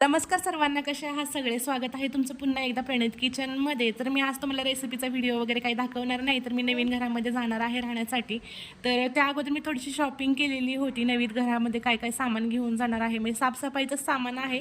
नमस्कार सर्वांना कसे आहात? सगळे स्वागत आहे तुमचं पुन्हा एकदा प्रणित किचनमध्ये तर मी आज तुम्हाला रेसिपीचा व्हिडिओ वगैरे काही दाखवणार नाही तर मी नवीन घरामध्ये जाणार आहे राहण्यासाठी. तर त्या अगोदर मी थोडीशी शॉपिंग केलेली होती. नवीन घरामध्ये काय काय सामान घेऊन जाणार आहे. म्हणजे साफसफाईचं सामान आहे.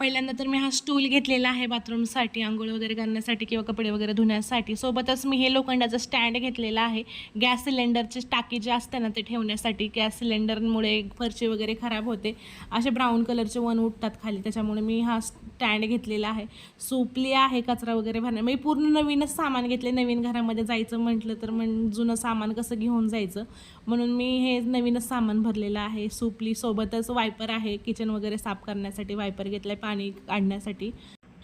पहिल्यांदा तर मी हा स्टूल घेतलेला आहे बाथरूमसाठी आंघोळ वगैरे करण्यासाठी किंवा कपडे वगैरे धुण्यासाठी. सोबतच मी हे लोखंडाचं स्टँड घेतलेलं आहे. गॅस सिलेंडरची टाकी जे असते ना ते ठेवण्यासाठी गॅस सिलेंडरमुळे फरशी वगैरे खराब होते. असे ब्राऊन कलरचे वन उठतात खाली त्याच्यामुळे मी हा स्टँड घेतलेला आहे. सोपली आहे कचरा वगैरे भरणं मी पूर्ण नवीनच सामान घेतले. नवीन घरामध्ये जायचं म्हटलं तर मग जुनं सामान कसं घेऊन जायचं? म्हणून मी हे नवीनच सामान भरलेलं आहे. सोपली सोबतच वायपर आहे किचन वगैरे साफ करण्यासाठी वायपर घेतलाय पाणी काढण्यासाठी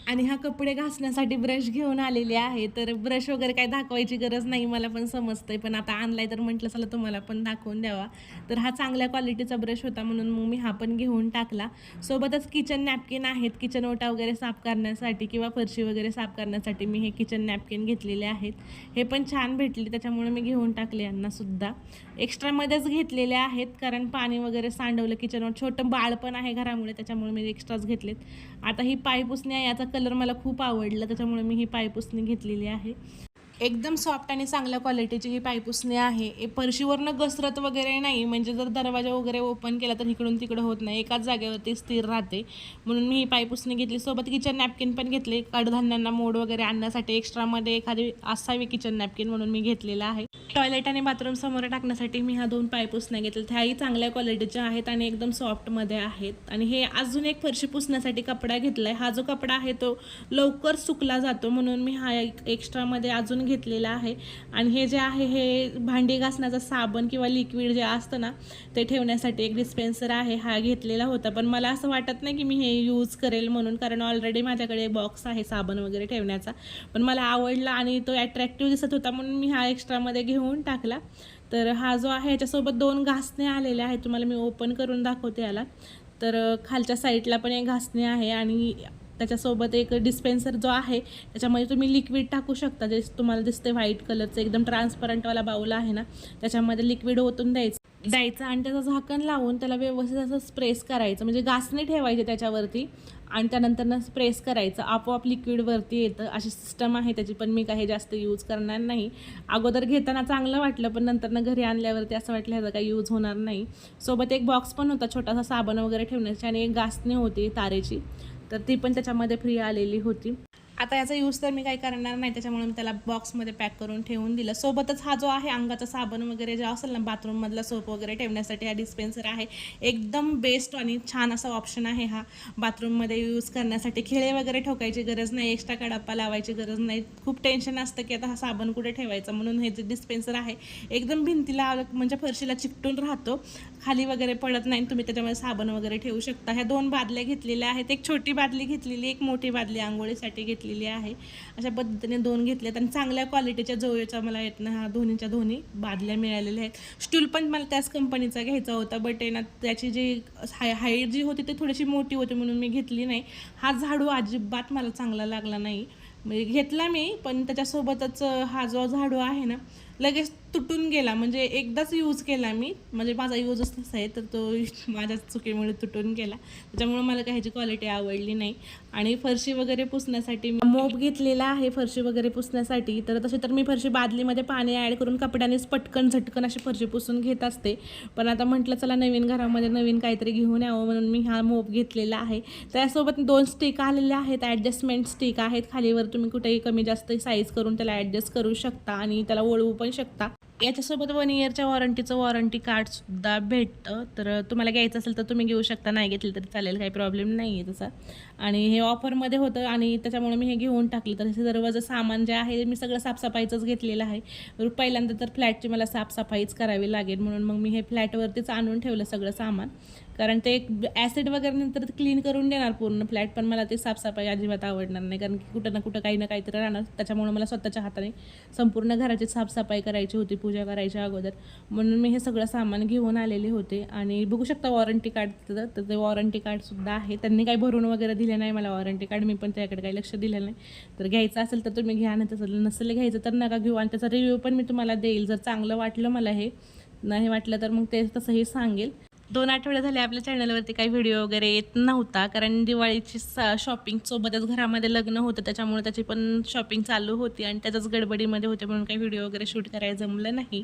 आणि हा कपडे घासण्यासाठी ब्रश घेऊन आलेले आहे. तर ब्रश वगैरे काही दाखवायची गरज नाही मला पण समजतंय. पण आता आणलाय तर म्हटलं चला तुम्हाला पण दाखवून द्यावा. तर हा चांगल्या क्वालिटीचा ब्रश होता म्हणून मग मी हा पण घेऊन टाकला. सोबतच किचन नॅपकिन आहेत. किचन ओटा वगैरे साफ करण्यासाठी किंवा फरशी वगैरे साफ करण्यासाठी मी हे किचन नॅपकिन घेतलेले आहेत. हे पण छान भेटले त्याच्यामुळे मी घेऊन टाकले यांना सुद्धा. एक्स्ट्रामध्येच घेतलेले आहेत कारण पाणी वगैरे सांडवलं किचनवर छोटं बाळ पण आहे घरामुळे त्याच्यामुळे मी एक्स्ट्राच घेतलेत. आता ही पाय पुसणी याचा कलर मला खूप आवडला त्याच्यामुळे मी ही पायपुसणी घेतलेली आहे. एकदम सॉफ्ट आणि चांगल्या क्वालिटीची ही पायपुसणी आहे. हे फरशीवरनं घसरत वगैरे नाही. म्हणजे जर दरवाजा वगैरे ओपन केला तर इकडून तिकडं होत नाही. एकाच जागेवरती स्थिर राहते. म्हणून मी ही पायपुसणी घेतली. सोबत किचन नॅपकिन पण घेतले. कडधान्यांना मोड वगैरे आणण्यासाठी एक्स्ट्रामध्ये एखादी असावी किचन नॅपकिन म्हणून मी घेतलेला आहे. टॉयलेट आणि बाथरूम समोर टाकण्यासाठी मी ह्या दोन पायपुसण्या घेतल्या त्याही चांगल्या क्वालिटीच्या आहेत आणि एकदम सॉफ्टमध्ये आहेत. आणि हे अजून एक फरशी पुसण्यासाठी कपडा घेतला आहे हा जो कपडा आहे तो लवकर सुकला जातो म्हणून मी हा एक एक्स्ट्रामध्ये अजून घेतलेला आहे. आणि हे जे आहे हे भांडी घासण्याचं साबण किंवा लिक्विड जे असतं ना ते ठेवण्यासाठी एक डिस्पेन्सर आहे. हा घेतलेला होता. पण मला असं वाटत नाही की मी हे यूज करेल म्हणून कारण ऑलरेडी माझ्याकडे बॉक्स आहे साबण वगैरे ठेवण्याचा. पण मला आवडला आणि तो ॲट्रॅक्टिव्ह दिसत होता म्हणून मी हा एक्स्ट्रामध्ये घेऊन टाकला. तर हा जो आहे याच्यासोबत दोन घासणे आलेले आहेत. तुम्हाला मी ओपन करून दाखवते याला. तर खालच्या साईडला पण एक घासणे आहे आणि त्याच्यासोबत एक डिस्पेन्सर जो आहे त्याच्यामध्ये तुम्ही लिक्विड टाकू शकता. जे तुम्हाला दिसते व्हाईट कलरचं एकदम ट्रान्सपरंटवाला बाऊल आहे ना त्याच्यामध्ये लिक्विड ओतून द्यायचं. द्यायचं आणि त्याचं झाकण लावून त्याला व्यवस्थित असं स्प्रेस करायचं. म्हणजे घासणे ठेवायचे त्याच्यावरती आणि त्यानंतर स्प्रेस करायचं. आपोआप लिक्विडवरती येतं. अशी सिस्टम आहे त्याची पण मी काही जास्त यूज करणार नाही. अगोदर घेताना चांगलं वाटलं पण नंतर घरी आणल्यावरती असं वाटलं ह्याचा काही यूज होणार नाही. सोबत एक बॉक्स पण होता छोटासा साबण वगैरे ठेवण्याची आणि एक घासणी होती तारेची. तर ती पण त्याच्यामध्ये फ्री आलेली होती. आता याचा यूज तर मी काही करणार नाही त्याच्यामुळे मी त्याला बॉक्समध्ये पॅक करून ठेवून दिलं. सोबतच हा जो आहे अंगाचा साबण वगैरे जो असेल ना बाथरूममधला सोप वगैरे ठेवण्यासाठी हा डिस्पेन्सर आहे. एकदम बेस्ट आणि छान असा ऑप्शन आहे हा. बाथरूममध्ये यूज करण्यासाठी खिळे वगैरे ठोकायची गरज नाही एक्स्ट्रा कडप्पा लावायची गरज नाही. खूप टेन्शन असतं की आता हा साबण कुठे ठेवायचा? म्हणून हे जे डिस्पेन्सर आहे एकदम भिंतीला म्हणजे फरशीला चिकटून राहतो. खाली वगैरे पडत नाही तुम्ही त्याच्यामध्ये साबण वगैरे ठेवू शकता. ह्या दोन बादल्या घेतलेल्या आहेत. एक छोटी बादली घेतलेली एक मोठी बादली आंघोळीसाठी घेतली घेतलेली आहे. अशा पद्धतीने दोन घेतल्यात आणि चांगल्या क्वालिटीच्या जवळच्या मला येत ना हा दोन्हीच्या दोन्ही बादल्या मिळालेल्या आहेत. स्टूल पण मला त्याच कंपनीचा घ्यायचा होता बट आहे ना त्याची जी हाय हाईट जी होती ती थोडीशी मोठी होती म्हणून मी घेतली नाही. हा झाडू अजिबात मला चांगला लागला नाही. म्हणजे घेतला मी पण त्याच्यासोबतच हा जो झाडू आहे ना लगेच तुटून गेला. म्हणजे एकदाच यूज केला मी. म्हणजे माझा यूजच तसा आहे तर तो माझ्या चुकीमुळे तुटून गेला. त्याच्यामुळे मला काही ह्याची क्वालिटी आवडली नाही. आणि फरशी वगैरे पुसण्यासाठी मी मोप घेतलेला आहे फरशी वगैरे पुसण्यासाठी. तर तसे तर मी फरशी बादलीमध्ये पाणी ॲड करून कपड्यानेच पटकन झटकन अशी फरशी पुसून घेत असते. पण आता म्हटलं चला नवीन घरामध्ये नवीन काहीतरी घेऊन यावं म्हणून मी हा मोप घेतलेला आहे. त्यासोबत दोन स्टिक आलेल्या आहेत. ॲडजस्टमेंट स्टिक आहेत. खालीवर तुम्ही कुठेही कमी जास्त साईज करून त्याला ॲडजस्ट करू शकता आणि त्याला ओळवू पण शकता. याच्यासोबत वन इयरच्या वॉरंटीचं वॉरंटी कार्डसुद्धा भेटतं. तर तुम्हाला घ्यायचं असेल तर तुम्ही घेऊ शकता नाही घेतलं तरी चालेल काही प्रॉब्लेम नाही आहे तसा. आणि हे ऑफरमध्ये होतं आणि त्याच्यामुळे मी हे घेऊन टाकलं. तर हे सर्व सामान जे आहे मी सगळं साफसफाईचंच घेतलेलं आहे. पहिल्यांदा तर फ्लॅटची मला साफसफाईच करावी लागेल म्हणून मग मी हे फ्लॅटवरतीच आणून ठेवलं सगळं सामान. कारण ते एक ॲसिड वगैरे नंतर क्लीन करून देणार पूर्ण फ्लॅट पण मला ते साफसफाई अजिबात आवडणार नाही. कारण की कुठं ना कुठं काही ना काहीतरी राहणार. त्याच्यामुळे मला स्वतःच्या हाताने संपूर्ण घराची साफसफाई करायची होती पूजा करायच्या अगोदर. म्हणून मी हे सगळं सामान घेऊन आलेले होते. आणि बघू शकता वॉरंटी कार्ड तर ते वॉरंटी कार्डसुद्धा आहे. त्यांनी काही भरून वगैरे दिले नाही मला वॉरंटी कार्ड मी पण त्याकडे काही लक्ष दिलं नाही. तर घ्यायचं असेल तर तुम्ही घ्या. नाही तसं नसेल घ्यायचं तर नका घेऊ. आणि त्याचा रिव्ह्यू पण मी तुम्हाला देईल. जर चांगलं वाटलं मला हे नाही वाटलं तर मग ते तसंही सांगेल. दोन आठवडे झाले आपल्या चॅनलवरती काही व्हिडिओ वगैरे येत नव्हता कारण दिवाळीची शॉपिंग सोबतच घरामध्ये लग्न होतं त्याच्यामुळे त्याची पण शॉपिंग चालू होती आणि त्याच्याच गडबडीमध्ये होते म्हणून काही व्हिडिओ वगैरे शूट करायला जमलं नाही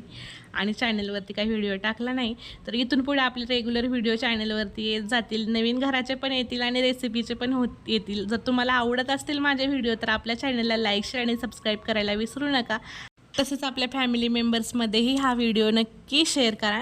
आणि चॅनलवरती काही व्हिडिओ टाकला नाही. तर इथून पुढे आपले रेग्युलर व्हिडिओ चॅनलवरती येत जातील नवीन घराचे पण येतील आणि रेसिपीचे पण होत येतील. जर तुम्हाला आवडत असतील माझे व्हिडिओ तर आपल्या चॅनलला लाईक शेअर आणि सबस्क्राईब करायला विसरू नका. तसंच आपल्या फॅमिली मेंबर्समध्येही हा व्हिडिओ नक्की शेअर करा.